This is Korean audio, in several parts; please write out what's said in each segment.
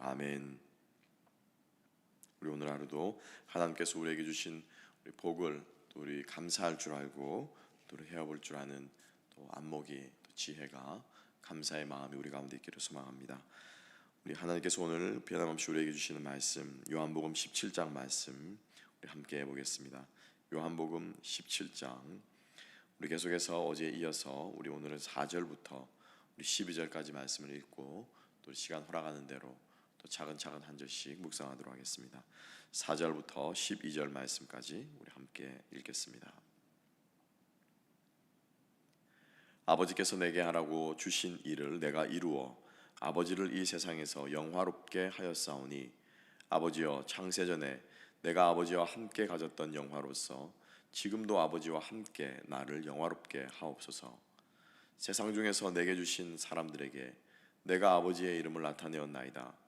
아멘. 우리 오늘 하루도 하나님께서 우리에게 주신 우리 복을 또 우리 감사할 줄 알고 또 헤어볼 줄 아는 또 안목이 또 지혜가 감사의 마음이 우리 가운데 있기를 소망합니다. 우리 하나님께서 오늘 변함없이 우리에게 주시는 말씀 요한복음 17장 말씀 우리 함께 해보겠습니다. 요한복음 17장 우리 계속해서 어제 이어서 우리 오늘은 4절부터 우리 12절까지 말씀을 읽고 또 시간 허락하는 대로 또 차근차근 한 절씩 묵상하도록 하겠습니다. 4절부터 12절 말씀까지 우리 함께 읽겠습니다. 아버지께서 내게 하라고 주신 일을 내가 이루어 아버지를 이 세상에서 영화롭게 하였사오니 아버지여 창세 전에 내가 아버지와 함께 가졌던 영화로서 지금도 아버지와 함께 나를 영화롭게 하옵소서. 세상 중에서 내게 주신 사람들에게 내가 아버지의 이름을 나타내었나이다.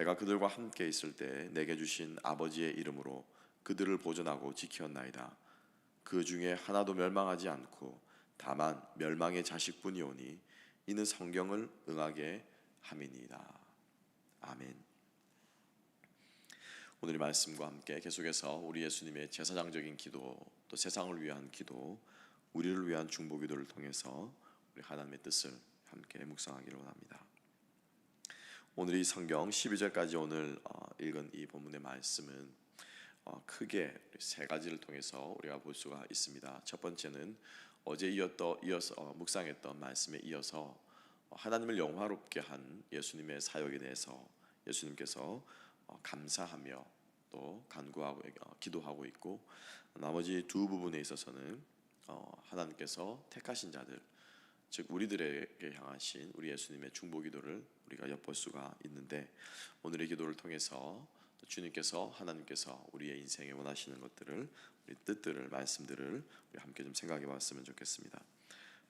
내가 그들과 함께 있을 때 내게 주신 아버지의 이름으로 그들을 보존하고 지켰나이다. 그 중에 하나도 멸망하지 않고 다만 멸망의 자식뿐이오니 이는 성경을 응하게 함이니이다. 아멘. 오늘의 말씀과 함께 계속해서 우리 예수님의 제사장적인 기도, 또 세상을 위한 기도, 우리를 위한 중보 기도를 통해서 우리 하나님의 뜻을 함께 묵상하기를 원합니다. 오늘 이 성경 12절까지 오늘 어, 읽은 이 본문의 말씀은 어, 크게 세 가지를 통해서 우리가 볼 수가 있습니다. 첫 번째는 어제 이었더, 이어서 어, 묵상했던 말씀에 이어서 하나님을 영화롭게 한 예수님의 사역에 대해서 예수님께서 감사하며 또 간구하고 기도하고 있고 나머지 두 부분에 있어서는 하나님께서 택하신 자들 즉 우리들에게 향하신 우리 예수님의 중보 기도를 우리가 엿볼 수가 있는데 오늘의 기도를 통해서 주님께서 하나님께서 우리의 인생에 원하시는 것들을 우리 뜻들을 말씀들을 우리 함께 좀 생각해 봤으면 좋겠습니다.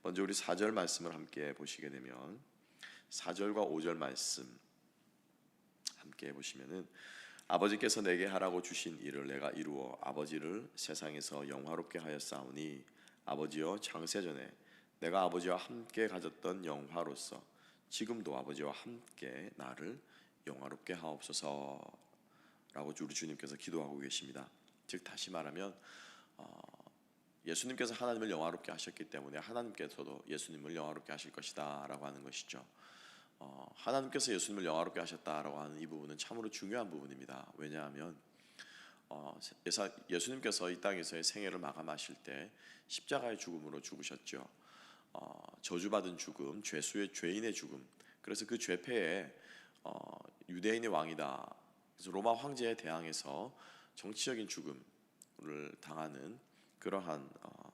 먼저 우리 4절 말씀을 함께 보시게 되면 4절과 5절 말씀 함께 보시면은 아버지께서 내게 하라고 주신 일을 내가 이루어 아버지를 세상에서 영화롭게 하였사오니 아버지여 창세 전에 내가 아버지와 함께 가졌던 영화로서 지금도 아버지와 함께 나를 영화롭게 하옵소서라고 우리 주님께서 기도하고 계십니다. 즉 다시 말하면 어, 예수님께서 하나님을 영화롭게 하셨기 때문에 하나님께서도 예수님을 영화롭게 하실 것이다라고 하는 것이죠. 어, 하나님께서 예수님을 영화롭게 하셨다라고 하는 이 부분은 참으로 중요한 부분입니다. 왜냐하면 어, 예수님께서 이 땅에서의 생애를 마감하실 때 십자가의 죽음으로 죽으셨죠. 어, 저주받은 죽음, 죄수의 죄인의 죽음. 그래서 그 죄패에 어, 유대인의 왕이다. 그래서 로마 황제에 대항해서 정치적인 죽음을 당하는 그러한 어,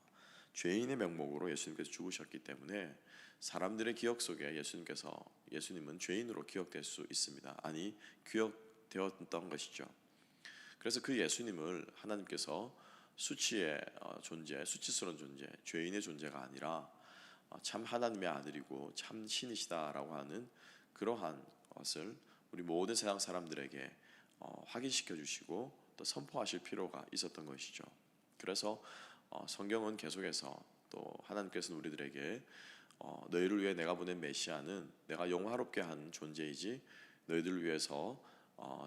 죄인의 명목으로 예수님께서 죽으셨기 때문에 사람들의 기억 속에 예수님께서 예수님은 죄인으로 기억될 수 있습니다. 아니 기억되었던 것이죠. 그래서 그 예수님을 하나님께서 수치의 어, 존재, 수치스러운 존재, 죄인의 존재가 아니라 어, 참 하나님의 아들이고 참 신이시다라고 하는 그러한 것을 우리 모든 세상 사람들에게 어, 확인시켜 주시고 또 선포하실 필요가 있었던 것이죠. 그래서 어, 성경은 계속해서 또 하나님께서는 우리들에게 너희를 위해 내가 보낸 메시아는 내가 영화롭게 한 존재이지 너희들을 위해서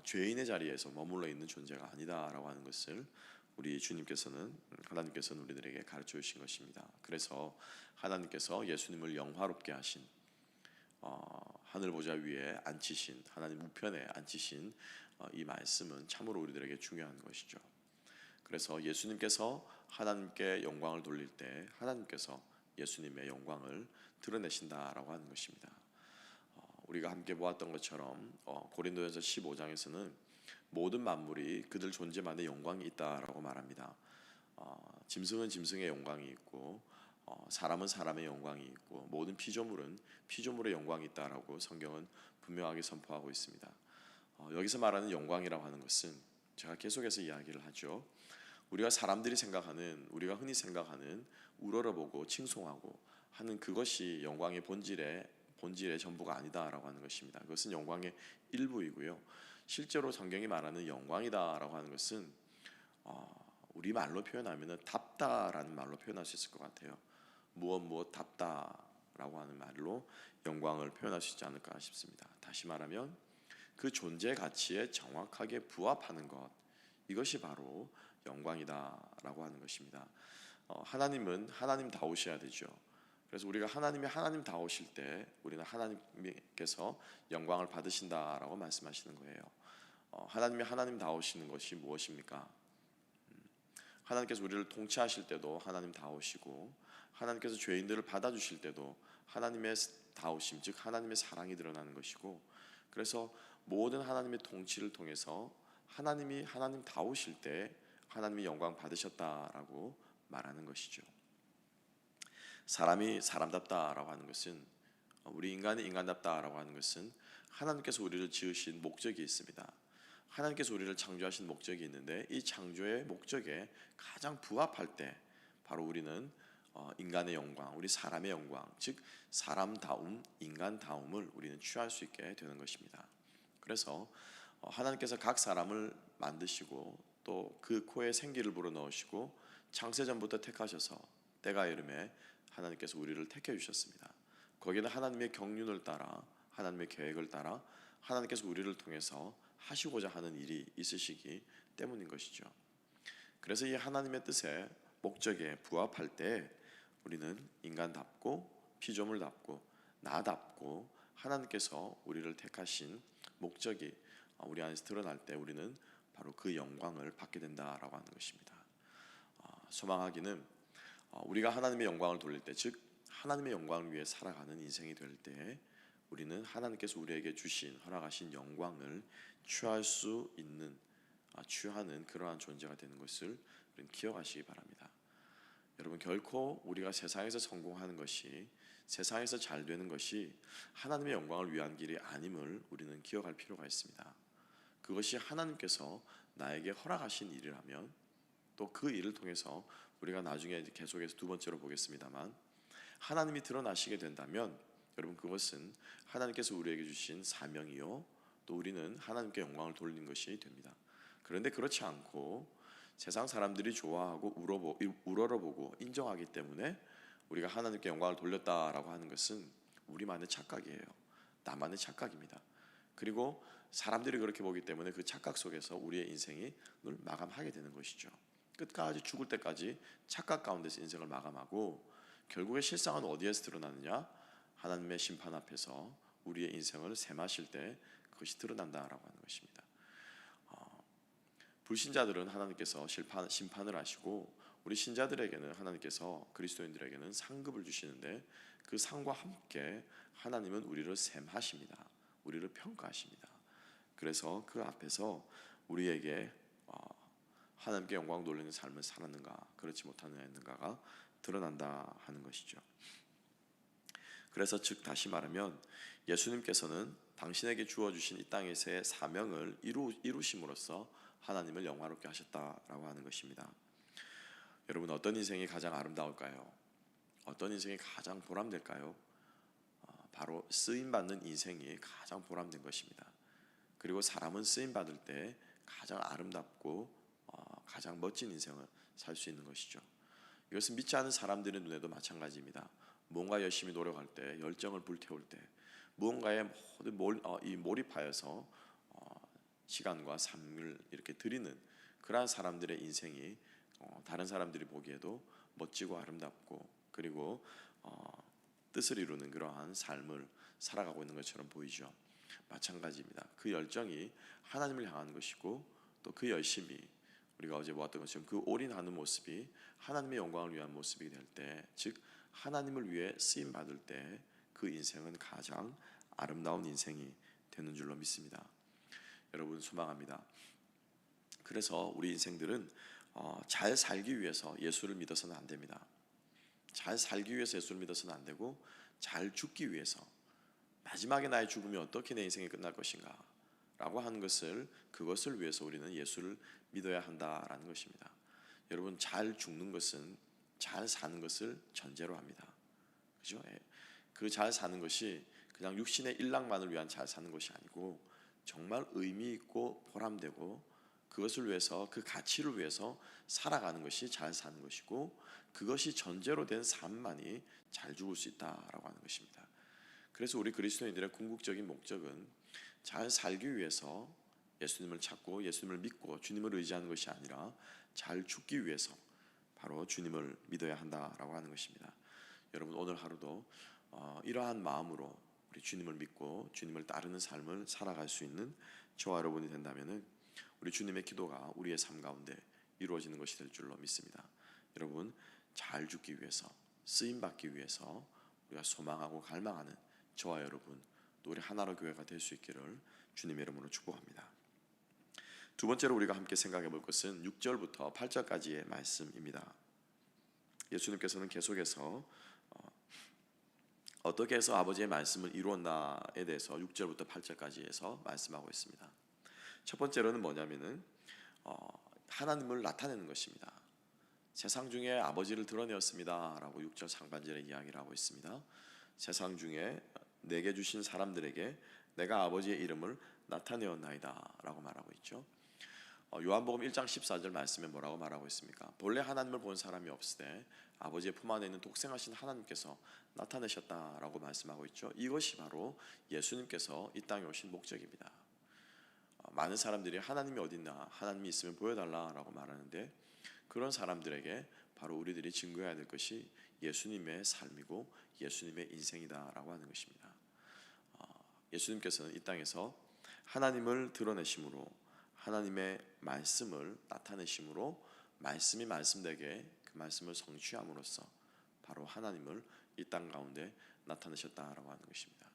죄인의 자리에서 머물러 있는 존재가 아니다라고 하는 것을 우리 주님께서는 하나님께서는 우리들에게 가르쳐 주신 것입니다. 그래서 하나님께서 예수님을 영화롭게 하신 어, 하늘 보좌 위에 앉히신 하나님 우편에 앉히신 어, 이 말씀은 참으로 우리들에게 중요한 것이죠. 그래서 예수님께서 하나님께 영광을 돌릴 때 하나님께서 예수님의 영광을 드러내신다라고 하는 것입니다. 어, 우리가 함께 보았던 것처럼 어, 고린도전서 15장에서는 모든 만물이 그들 존재만의 영광이 있다라고 말합니다. 어, 짐승은 짐승의 영광이 있고 어, 사람은 사람의 영광이 있고 모든 피조물은 피조물의 영광이 있다라고 성경은 분명하게 선포하고 있습니다. 어, 여기서 말하는 영광이라고 하는 것은 제가 계속해서 이야기를 하죠. 우리가 사람들이 생각하는 우리가 흔히 생각하는 우러러보고 칭송하고 하는 그것이 영광의 본질의 본질의 전부가 아니다라고 하는 것입니다. 그것은 영광의 일부이고요. 실제로 성경이 말하는 영광이다라고 하는 것은 어, 우리 말로 표현하면은 답다라는 말로 표현할 수 있을 것 같아요. 무엇 무엇 답다라고 하는 말로 영광을 표현할 수 있지 않을까 싶습니다. 다시 말하면 그 존재 가치에 정확하게 부합하는 것 이것이 바로 영광이다라고 하는 것입니다. 어, 하나님은 하나님 다우셔야 되죠. 그래서 우리가 하나님이 하나님 다우실 때 우리는 하나님께서 영광을 받으신다라고 말씀하시는 거예요. 어, 하나님이 하나님 다우시는 것이 무엇입니까? 음, 하나님께서 우리를 통치하실 때도 하나님 다우시고 하나님께서 죄인들을 받아주실 때도 하나님의 다우심 즉 하나님의 사랑이 드러나는 것이고 그래서 모든 하나님의 통치를 통해서 하나님이 하나님 다우실 때 하나님이 영광 받으셨다라고 말하는 것이죠. 사람이 사람답다라고 하는 것은 우리 인간이 인간답다라고 하는 것은 하나님께서 우리를 지으신 목적이 있습니다. 하나님께서 우리를 창조하신 목적이 있는데 이 창조의 목적에 가장 부합할 때 바로 우리는 어, 인간의 영광, 우리 사람의 영광, 즉 사람다움, 인간다움을 우리는 취할 수 있게 되는 것입니다. 그래서 어, 하나님께서 각 사람을 만드시고 또 그 코에 생기를 불어 넣으시고 창세전부터 택하셔서 때가 이름에 하나님께서 우리를 택해 주셨습니다. 거기는 하나님의 경륜을 따라 하나님의 계획을 따라 하나님께서 우리를 통해서 하시고자 하는 일이 있으시기 때문인 것이죠. 그래서 이 하나님의 뜻에 목적에 부합할 때 우리는 인간답고 피조물답고 나답고 하나님께서 우리를 택하신 목적이 우리 안에서 드러날 때 우리는 바로 그 영광을 받게 된다라고 하는 것입니다. 어, 소망하기는 어, 우리가 하나님의 영광을 돌릴 때, 즉 하나님의 영광을 위해 살아가는 인생이 될 때, 우리는 하나님께서 우리에게 주신 허락하신 영광을 취할 수 있는 아, 취하는 그러한 존재가 되는 것을 기억하시기 바랍니다. 여러분 결코 우리가 세상에서 성공하는 것이 세상에서 잘 되는 것이 하나님의 영광을 위한 길이 아님을 우리는 기억할 필요가 있습니다. 그것이 하나님께서 나에게 허락하신 일이라면 또 그 일을 통해서 우리가 나중에 계속해서 두 번째로 보겠습니다만 하나님이 드러나시게 된다면 여러분 그것은 하나님께서 우리에게 주신 사명이요 또 우리는 하나님께 영광을 돌리는 것이 됩니다. 그런데 그렇지 않고 세상 사람들이 좋아하고 우러러보고 인정하기 때문에 우리가 하나님께 영광을 돌렸다라고 하는 것은 우리만의 착각이에요. 나만의 착각입니다. 그리고 사람들이 그렇게 보기 때문에 그 착각 속에서 우리의 인생이 늘 마감하게 되는 것이죠. 끝까지 죽을 때까지 착각 가운데서 인생을 마감하고 결국에 실상은 어디에서 드러나느냐? 하나님의 심판 앞에서 우리의 인생을 셈하실 때 그것이 드러난다라고 하는 것입니다. 어, 불신자들은 하나님께서 심판, 심판을 하시고 우리 신자들에게는 하나님께서 그리스도인들에게는 상급을 주시는데 그 상과 함께 하나님은 우리를 셈하십니다. 우리를 평가하십니다. 그래서 그 앞에서 우리에게 어, 하나님께 영광 돌리는 삶을 살았는가 그렇지 못하는가가 드러난다 하는 것이죠. 그래서 즉 다시 말하면 예수님께서는 당신에게 주어 주신 이 땅에서의 사명을 이루 이루심으로써 하나님을 영화롭게 하셨다라고 하는 것입니다. 여러분 어떤 인생이 가장 아름다울까요? 어떤 인생이 가장 보람될까요? 어, 바로 쓰임 받는 인생이 가장 보람된 것입니다. 그리고 사람은 쓰임 받을 때 가장 아름답고 어, 가장 멋진 인생을 살 수 있는 것이죠. 이것은 믿지 않은 사람들의 눈에도 마찬가지입니다. 뭔가 열심히 노력할 때, 열정을 불태울 때, 무언가에 모든 몰, 어, 이 몰입하여서 어, 시간과 삶을 이렇게 드리는 그러한 사람들의 인생이 어, 다른 사람들이 보기에도 멋지고 아름답고 그리고 어, 뜻을 이루는 그러한 삶을 살아가고 있는 것처럼 보이죠. 마찬가지입니다. 그 열정이 하나님을 향하는 것이고 또 그 열심이 우리가 어제 보았던 것처럼 그 올인하는 모습이 하나님의 영광을 위한 모습이 될 때, 즉 하나님을 위해 쓰임 받을 때 그 인생은 가장 아름다운 인생이 되는 줄로 믿습니다. 여러분 소망합니다. 그래서 우리 인생들은 어, 잘 살기 위해서 예수를 믿어서는 안 됩니다. 잘 살기 위해서 예수를 믿어서는 안 되고 잘 죽기 위해서 마지막에 나의 죽음이 어떻게 내 인생이 끝날 것인가 라고 하는 것을 그것을 위해서 우리는 예수를 믿어야 한다라는 것입니다. 여러분 잘 죽는 것은 잘 사는 것을 전제로 합니다. 그죠? 그 잘 사는 것이 그냥 육신의 일락만을 위한 잘 사는 것이 아니고 정말 의미 있고 보람되고 그것을 위해서 그 가치를 위해서 살아가는 것이 잘 사는 것이고 그것이 전제로 된 삶만이 잘 죽을 수 있다라고 하는 것입니다. 그래서 우리 그리스도인들의 궁극적인 목적은 잘 살기 위해서 예수님을 찾고 예수님을 믿고 주님을 의지하는 것이 아니라 잘 죽기 위해서 바로 주님을 믿어야 한다라고 하는 것입니다. 여러분 오늘 하루도 어, 이러한 마음으로 우리 주님을 믿고 주님을 따르는 삶을 살아갈 수 있는 저와 여러분이 된다면은 우리 주님의 기도가 우리의 삶 가운데 이루어지는 것이 될 줄로 믿습니다. 여러분 잘 죽기 위해서 쓰임 받기 위해서 우리가 소망하고 갈망하는 저와 여러분 또 우리 하나로 교회가 될 수 있기를 주님의 이름으로 축복합니다. 두 번째로 우리가 함께 생각해 볼 것은 6절부터 8절까지의 말씀입니다. 예수님께서는 계속해서 어, 떻게 해서 아버지의 말씀을 이루었나에 대해서 6절부터 8절까지 해서 말씀하고 있습니다. 첫 번째로는 뭐냐면은 어, 하나님을 나타내는 것입니다. 세상 중에 아버지를 드러내었습니다라고 6절 상반절에 이야기를 하고 있습니다. 세상 중에 내게 주신 사람들에게 내가 아버지의 이름을 나타내었나이다라고 말하고 있죠. 어, 요한복음 1장 14절 말씀에 뭐라고 말하고 있습니까? 본래 하나님을 본 사람이 없으되 아버지의 품 안에 있는 독생하신 하나님께서 나타내셨다라고 말씀하고 있죠. 이것이 바로 예수님께서 이 땅에 오신 목적입니다. 어, 많은 사람들이 하나님이 어딨나 하나님이 있으면 보여달라라고 말하는데 그런 사람들에게 바로 우리들이 증거해야 될 것이 예수님의 삶이고 예수님의 인생이다라고 하는 것입니다. 어, 예수님께서는 이 땅에서 하나님을 드러내심으로 하나님의 말씀을 나타내심으로 말씀이 말씀되게 그 말씀을 성취함으로써 바로 하나님을 이 땅 가운데 나타내셨다라고 하는 것입니다.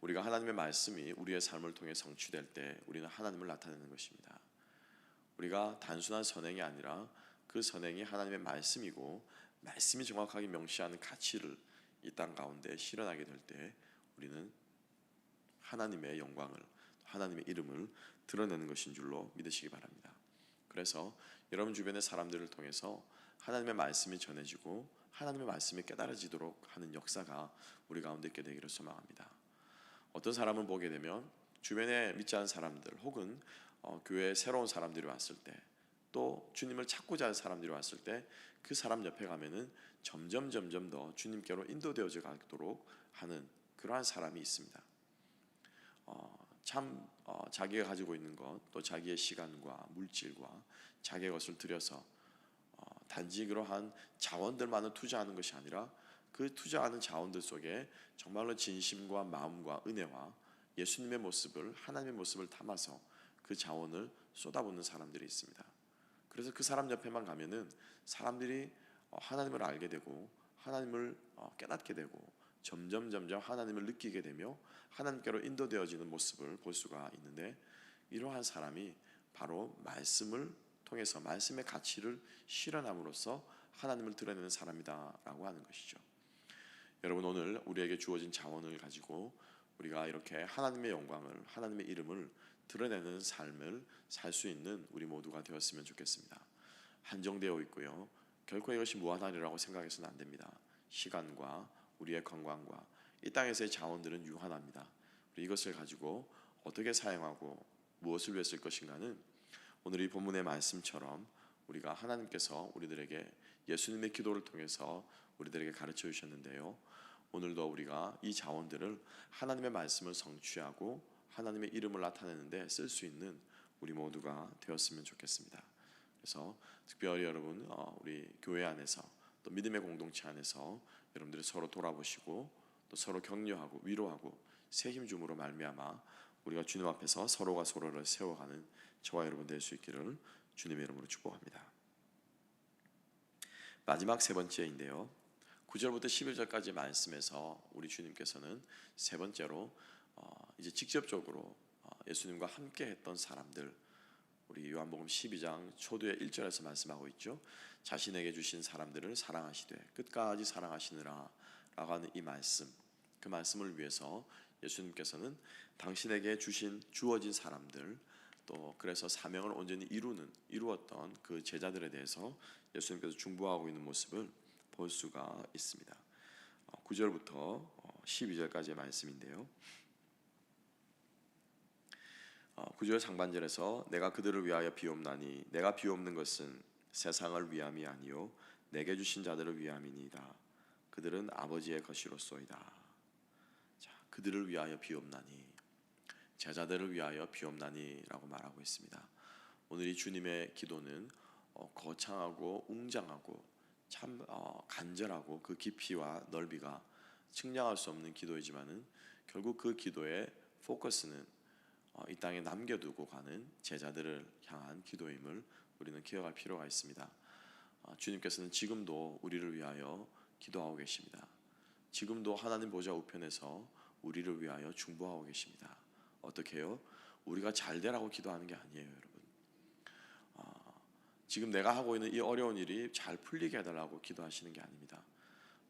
우리가 하나님의 말씀이 우리의 삶을 통해 성취될 때 우리는 하나님을 나타내는 것입니다. 우리가 단순한 선행이 아니라 그 선행이 하나님의 말씀이고 말씀이 정확하게 명시하는 가치를 이 땅 가운데 실현하게 될 때 우리는 하나님의 영광을 하나님의 이름을 드러내는 것인 줄로 믿으시기 바랍니다. 그래서 여러분 주변의 사람들을 통해서 하나님의 말씀이 전해지고 하나님의 말씀이 깨달아지도록 하는 역사가 우리 가운데 있게 되기를 소망합니다. 어떤 사람을 보게 되면 주변에 믿지 않은 사람들 혹은 어, 교회에 새로운 사람들이 왔을 때 또 주님을 찾고자 하는 사람들이 왔을 때 그 사람 옆에 가면은 점점 점점 더 주님께로 인도되어져 가도록 하는 그러한 사람이 있습니다. 어, 참 어, 자기가 가지고 있는 것, 또 자기의 시간과 물질과 자기의 것을 들여서 어, 단지 그러한 자원들만을 투자하는 것이 아니라 그 투자하는 자원들 속에 정말로 진심과 마음과 은혜와 예수님의 모습을 하나님의 모습을 담아서 그 자원을 쏟아붓는 사람들이 있습니다. 그래서 그 사람 옆에만 가면은 사람들이 어, 하나님을 알게 되고 하나님을 어, 깨닫게 되고 점점 점점 하나님을 느끼게 되며 하나님께로 인도되어지는 모습을 볼 수가 있는데 이러한 사람이 바로 말씀을 통해서 말씀의 가치를 실현함으로써 하나님을 드러내는 사람이다라고 하는 것이죠. 여러분 오늘 우리에게 주어진 자원을 가지고 우리가 이렇게 하나님의 영광을 하나님의 이름을 드러내는 삶을 살 수 있는 우리 모두가 되었으면 좋겠습니다. 한정되어 있고요. 결코 이것이 무한하리라고 생각해서는 안 됩니다. 시간과 우리의 건강과 이 땅에서의 자원들은 유한합니다. 이것을 가지고 어떻게 사용하고 무엇을 위해 쓸 것인가는 오늘 이 본문의 말씀처럼 우리가 하나님께서 우리들에게 예수님의 기도를 통해서 우리들에게 가르쳐 주셨는데요. 오늘도 우리가 이 자원들을 하나님의 말씀을 성취하고 하나님의 이름을 나타내는데 쓸 수 있는 우리 모두가 되었으면 좋겠습니다. 그래서 특별히 여러분 어, 우리 교회 안에서 또 믿음의 공동체 안에서 여러분들이 서로 돌아보시고 또 서로 격려하고 위로하고 새 힘 줌으로 말미암아 우리가 주님 앞에서 서로가 서로를 세워가는 저와 여러분 될 수 있기를 주님의 이름으로 축복합니다. 마지막 세 번째인데요. 9절부터 11절까지 말씀에서 우리 주님께서는 세 번째로 어, 이제 직접적으로 어, 예수님과 함께 했던 사람들 우리 요한복음 12장 초두의 1절에서 말씀하고 있죠. 자신에게 주신 사람들을 사랑하시되 끝까지 사랑하시느라 라고 하는 이 말씀 그 말씀을 위해서 예수님께서는 당신에게 주신 주어진 사람들 또 그래서 사명을 온전히 이루는 이루었던 그 제자들에 대해서 예수님께서 중보하고 있는 모습을 볼 수가 있습니다. 9절부터 12절까지의 말씀인데요. 9절 상반절에서 내가 그들을 위하여 비옵나니 내가 비옵는 것은 세상을 위함이 아니요 내게 주신 자들을 위함이니이다. 그들은 아버지의 것이로소이다. 자, 그들을 위하여 비옵나니 제자들을 위하여 비옵나니라고 말하고 있습니다. 오늘 이 주님의 기도는 어, 거창하고 웅장하고 참 어, 간절하고 그 깊이와 넓이가 측량할 수 없는 기도이지만은 결국 그 기도의 포커스는 어, 이 땅에 남겨두고 가는 제자들을 향한 기도임을 우리는 기억할 필요가 있습니다. 어, 주님께서는 지금도 우리를 위하여 기도하고 계십니다. 지금도 하나님 보좌 우편에서 우리를 위하여 중보하고 계십니다. 어떻게요? 우리가 잘 되라고 기도하는 게 아니에요, 여러분. 어, 지금 내가 하고 있는 이 어려운 일이 잘 풀리게 해달라고 기도하시는 게 아닙니다.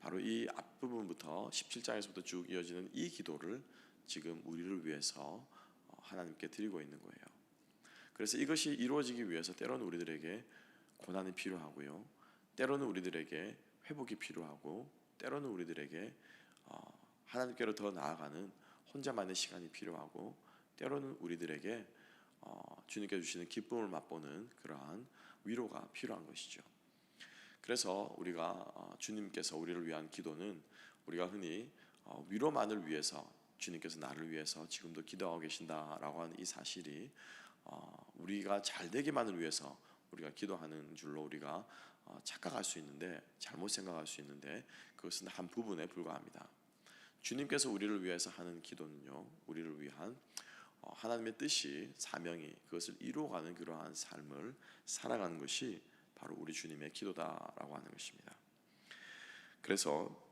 바로 이 앞부분부터 17장에서부터 쭉 이어지는 이 기도를 지금 우리를 위해서 어, 하나님께 드리고 있는 거예요. 그래서 이것이 이루어지기 위해서 때로는 우리들에게 고난이 필요하고요. 때로는 우리들에게 회복이 필요하고 때로는 우리들에게 어, 하나님께로 더 나아가는 혼자만의 시간이 필요하고 때로는 우리들에게 어, 주님께 주시는 기쁨을 맛보는 그러한 위로가 필요한 것이죠. 그래서 우리가 어, 주님께서 우리를 위한 기도는 우리가 흔히 어, 위로만을 위해서 주님께서 나를 위해서 지금도 기도하고 계신다라고 하는 이 사실이 어, 우리가 잘 되기만을 위해서 우리가 기도하는 줄로 우리가 어, 착각할 수 있는데 잘못 생각할 수 있는데 그것은 한 부분에 불과합니다. 주님께서 우리를 위해서 하는 기도는요, 우리를 위한 어, 하나님의 뜻이 사명이 그것을 이루어가는 그러한 삶을 살아가는 것이 바로 우리 주님의 기도다라고 하는 것입니다. 그래서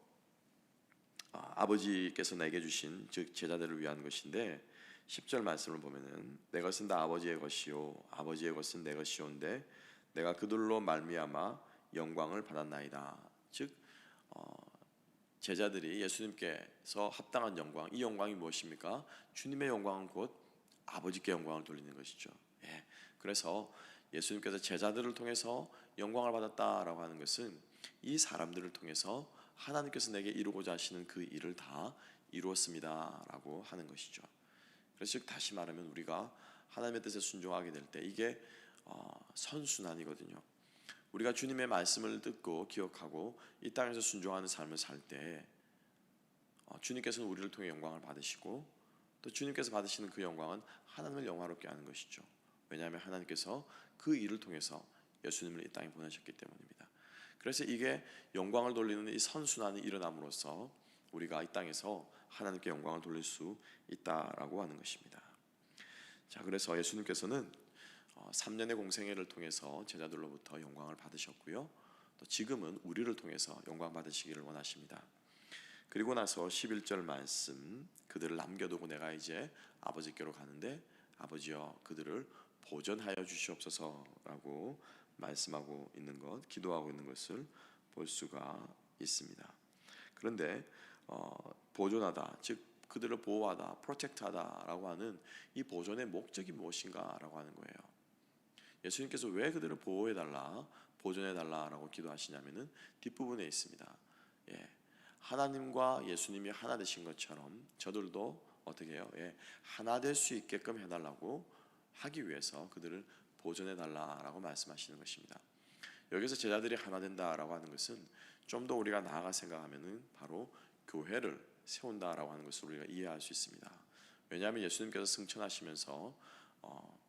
아, 아버지께서 내게 주신 즉 제자들을 위한 것인데 10절 말씀을 보면은 내 것은 다 아버지의 것이요 아버지의 것은 내 것이온데 내가 그들로 말미암아 영광을 받았나이다. 즉 어, 제자들이 예수님께서 합당한 영광, 이 영광이 무엇입니까? 주님의 영광은 곧 아버지께 영광을 돌리는 것이죠. 예. 그래서 예수님께서 제자들을 통해서 영광을 받았다라고 하는 것은 이 사람들을 통해서 하나님께서 내게 이루고자 하시는 그 일을 다 이루었습니다라고 하는 것이죠. 그래서 즉 다시 말하면 우리가 하나님의 뜻에 순종하게 될 때 이게 어, 선순환이거든요. 우리가 주님의 말씀을 듣고 기억하고 이 땅에서 순종하는 삶을 살때 어, 주님께서는 우리를 통해 영광을 받으시고 또 주님께서 받으시는 그 영광은 하나님을 영화롭게 하는 것이죠. 왜냐하면 하나님께서 그 일을 통해서 예수님을 이 땅에 보내셨기 때문입니다. 그래서 이게 영광을 돌리는 이 선순환이 일어남으로써 우리가 이 땅에서 하나님께 영광을 돌릴 수 있다라고 하는 것입니다. 자, 그래서 예수님께서는 3년의 어, 공생애를 통해서 제자들로부터 영광을 받으셨고요. 또 지금은 우리를 통해서 영광 받으시기를 원하십니다. 그리고 나서 11절 말씀 그들을 남겨두고 내가 이제 아버지께로 가는데 아버지여 그들을 보존하여 주시옵소서라고 말씀하고 있는 것, 기도하고 있는 것을 볼 수가 있습니다. 그런데 어, 보존하다, 즉 그들을 보호하다, 프로텍트하다라고 하는 이 보존의 목적이 무엇인가라고 하는 거예요. 예수님께서 왜 그들을 보호해 달라, 보존해 달라라고 기도하시냐면은 뒷부분에 있습니다. 예. 하나님과 예수님이 하나 되신 것처럼 저들도 어떻게 해요? 예. 하나 될 수 있게끔 해 달라고 하기 위해서 그들을 보존해 달라라고 말씀하시는 것입니다. 여기서 제자들이 하나 된다라고 하는 것은 좀 더 우리가 나아가 생각하면은 바로 교회를 세운다라고 하는 것을 우리가 이해할 수 있습니다. 왜냐하면 예수님께서 승천하시면서 어,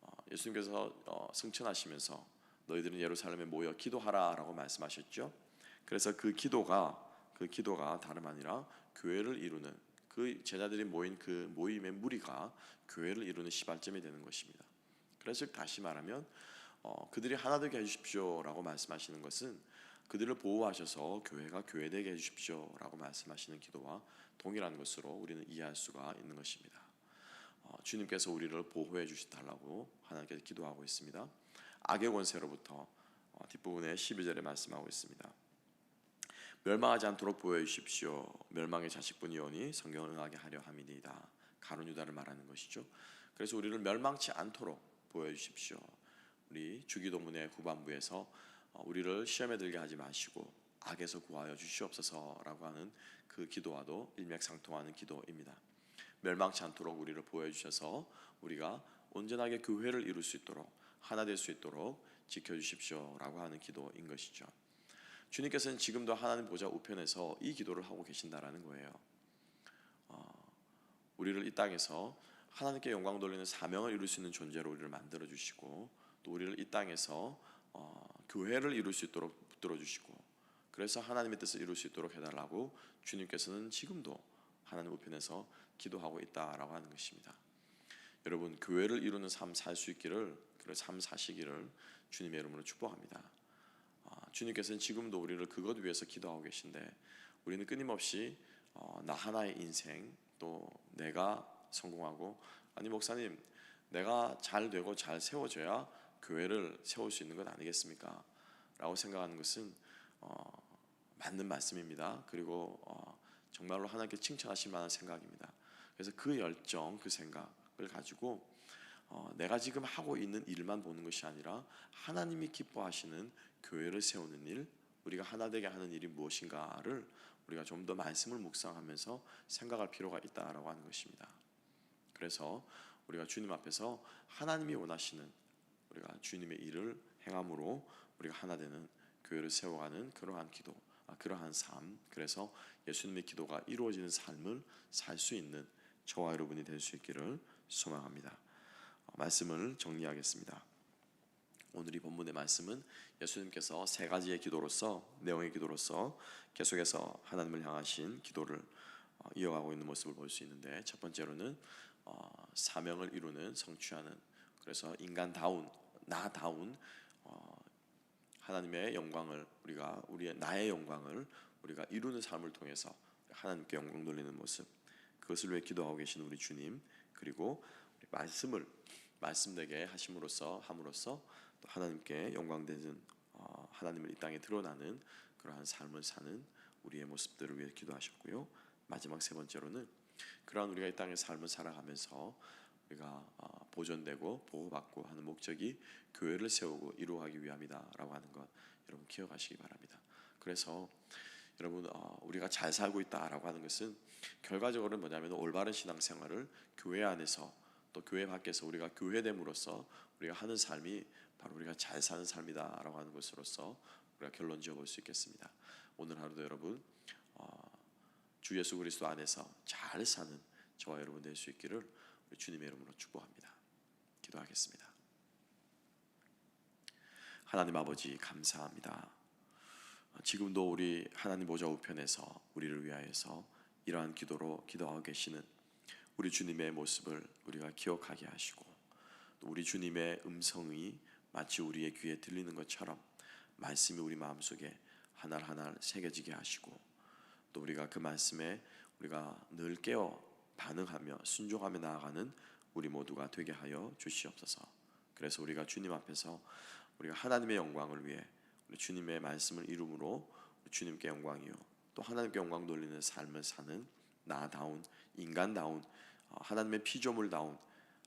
어, 예수님께서 어, 승천하시면서 너희들은 예루살렘에 모여 기도하라라고 말씀하셨죠. 그래서 그 기도가 그 기도가 다름 아니라 교회를 이루는 그 제자들이 모인 그 모임의 무리가 교회를 이루는 시발점이 되는 것입니다. 그래서 다시 말하면 어, 그들이 하나 되게 해주십시오라고 말씀하시는 것은 그들을 보호하셔서 교회가 교회되게 해주십시오라고 말씀하시는 기도와 동일한 것으로 우리는 이해할 수가 있는 것입니다. 어, 주님께서 우리를 보호해 주시달라고 하나님께 기도하고 있습니다. 악의 권세로부터 어, 뒷부분에 12절에 말씀하고 있습니다. 멸망하지 않도록 보호해 주십시오. 멸망의 자식분이오니 성경을 응하게 하려 함이니이다. 가룟 유다를 말하는 것이죠. 그래서 우리를 멸망치 않도록 보호해 주십시오. 우리 주기도문의 후반부에서 어, 우리를 시험에 들게 하지 마시고 악에서 구하여 주시옵소서라고 하는 그 기도와도 일맥상통하는 기도입니다. 멸망치 않도록 우리를 보호해 주셔서 우리가 온전하게 교회를 이룰 수 있도록 하나 될 수 있도록 지켜 주십시오라고 하는 기도인 것이죠. 주님께서는 지금도 하나님 보좌 우편에서 이 기도를 하고 계신다라는 거예요. 어, 우리를 이 땅에서 하나님께 영광 돌리는 사명을 이룰 수 있는 존재로 우리를 만들어 주시고 또 우리를 이 땅에서 어, 교회를 이룰 수 있도록 붙들어 주시고 그래서 하나님의 뜻을 이룰 수 있도록 해달라고 주님께서는 지금도 하나님 우편에서 기도하고 있다라고 하는 것입니다. 여러분 교회를 이루는 삶 살 수 있기를 그런 삶 사시기를 주님의 이름으로 축복합니다. 아, 주님께서는 지금도 우리를 그것 위해서 기도하고 계신데 우리는 끊임없이 어, 나 하나의 인생 또 내가 성공하고 아니 목사님 내가 잘 되고 잘 세워져야 교회를 세울 수 있는 것 아니겠습니까? 라고 생각하는 것은 어, 맞는 말씀입니다. 그리고 어, 정말로 하나님께 칭찬하실 만한 생각입니다. 그래서 그 열정, 그 생각을 가지고 어, 내가 지금 하고 있는 일만 보는 것이 아니라 하나님이 기뻐하시는 교회를 세우는 일, 우리가 하나 되게 하는 일이 무엇인가를 우리가 좀 더 말씀을 묵상하면서 생각할 필요가 있다라고 하는 것입니다. 그래서 우리가 주님 앞에서 하나님이 원하시는 우리가 주님의 일을 행함으로 우리가 하나 되는 교회를 세워가는 그러한 기도, 아, 그러한 삶. 그래서 예수님의 기도가 이루어지는 삶을 살 수 있는 저와 여러분이 될 수 있기를 소망합니다. 어, 말씀을 정리하겠습니다. 오늘 이 본문의 말씀은 예수님께서 세 가지의 기도로서 내용의 기도로서 계속해서 하나님을 향하신 기도를 어, 이어가고 있는 모습을 볼 수 있는데 첫 번째로는 어, 사명을 이루는 성취하는 그래서 인간다운 나다운 어, 하나님의 영광을 우리가 우리의 나의 영광을 우리가 이루는 삶을 통해서 하나님께 영광 돌리는 모습. 그것을 위해 기도하고 계신 우리 주님 그리고 우리 말씀을 말씀되게 하심으로써 함으로써 또 하나님께 영광되는 어, 하나님을 이 땅에 드러나는 그러한 삶을 사는 우리의 모습들을 위해 기도하셨고요. 마지막 세 번째로는 그러한 우리가 이 땅의 삶을 살아가면서 우리가 어, 보존되고 보호받고 하는 목적이 교회를 세우고 이루어가기 위함이다라고 하는 것 여러분 기억하시기 바랍니다. 그래서 여러분 어, 우리가 잘 살고 있다라고 하는 것은 결과적으로는 뭐냐면 올바른 신앙생활을 교회 안에서 또 교회 밖에서 우리가 교회됨으로써 우리가 하는 삶이 바로 우리가 잘 사는 삶이다라고 하는 것으로서 우리가 결론 지어볼 수 있겠습니다. 오늘 하루도 여러분 어, 주 예수 그리스도 안에서 잘 사는 저와 여러분 될 수 있기를 우리 주님의 이름으로 축복합니다. 기도하겠습니다. 하나님 아버지 감사합니다. 지금도 우리 하나님 보좌 우편에서 우리를 위하여서 이러한 기도로 기도하고 계시는 우리 주님의 모습을 우리가 기억하게 하시고 또 우리 주님의 음성이 마치 우리의 귀에 들리는 것처럼 말씀이 우리 마음속에 하나 하나 새겨지게 하시고 또 우리가 그 말씀에 우리가 늘 깨어 반응하며 순종하며 나아가는 우리 모두가 되게 하여 주시옵소서. 그래서 우리가 주님 앞에서 우리가 하나님의 영광을 위해 우리 주님의 말씀을 이름으로 주님께 영광이요 또 하나님께 영광 돌리는 삶을 사는 나다운 인간다운 어, 하나님의 피조물다운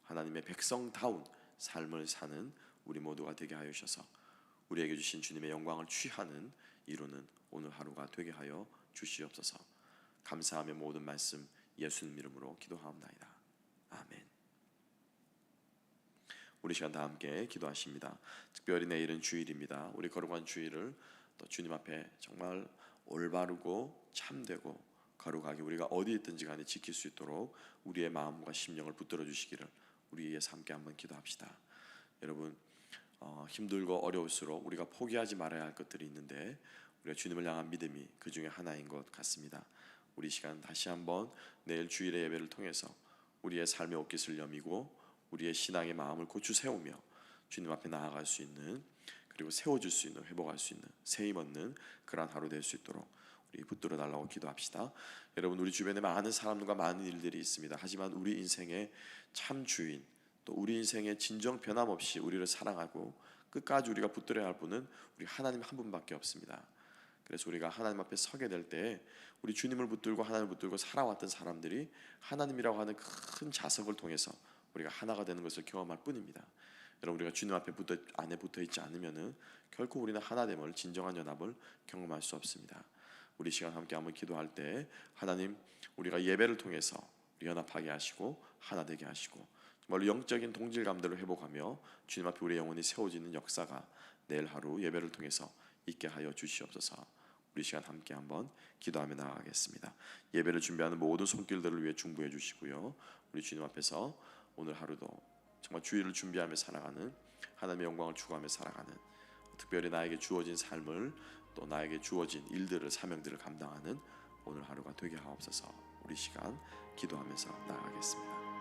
하나님의 백성다운 삶을 사는 우리 모두가 되게 하여 주셔서 우리에게 주신 주님의 영광을 취하는 이루는 오늘 하루가 되게 하여 주시옵소서. 감사하며 모든 말씀 예수님 이름으로 기도하옵나이다. 아멘. 우리 시간 다 함께 기도하십니다. 특별히 내일은 주일입니다. 우리 거룩한 주일을 또 주님 앞에 정말 올바르고 참되고 거룩하게 우리가 어디 있든지 간에 지킬 수 있도록 우리의 마음과 심령을 붙들어 주시기를 우리에서 함께 한번 기도합시다. 여러분 어, 힘들고 어려울수록 우리가 포기하지 말아야 할 것들이 있는데 우리가 주님을 향한 믿음이 그 중에 하나인 것 같습니다. 우리 시간 다시 한번 내일 주일의 예배를 통해서 우리의 삶의 옷깃을 여미고 우리의 신앙의 마음을 고추 세우며 주님 앞에 나아갈 수 있는 그리고 세워줄 수 있는 회복할 수 있는 세임 얻는 그러한 하루 될 수 있도록 우리 붙들어 달라고 기도합시다. 여러분 우리 주변에 많은 사람들과 많은 일들이 있습니다. 하지만 우리 인생의 참 주인 또 우리 인생의 진정 변함없이 우리를 사랑하고 끝까지 우리가 붙들어야 할 분은 우리 하나님 한 분밖에 없습니다. 그래서 우리가 하나님 앞에 서게 될 때 우리 주님을 붙들고 하나님을 붙들고 살아왔던 사람들이 하나님이라고 하는 큰 자석을 통해서 우리가 하나가 되는 것을 경험할 뿐입니다. 여러분 우리가 주님 앞에 붙어 안에 붙어 있지 않으면은 결코 우리는 하나됨을 진정한 연합을 경험할 수 없습니다. 우리 시간 함께 한번 기도할 때 하나님 우리가 예배를 통해서 우리 연합하게 하시고 하나 되게 하시고 정말로 영적인 동질감들을 회복하며 주님 앞에 우리의 영혼이 세워지는 역사가 내일 하루 예배를 통해서 있게 하여 주시옵소서. 우리 시간 함께 한번 기도하며 나아가겠습니다. 예배를 준비하는 모든 손길들을 위해 중보해 주시고요. 우리 주님 앞에서 오늘 하루도 정말 주일을 준비하며 살아가는 하나님의 영광을 추구하며 살아가는 특별히 나에게 주어진 삶을 또 나에게 주어진 일들을 사명들을 감당하는 오늘 하루가 되게 하옵소서. 우리 시간 기도하면서 나아가겠습니다.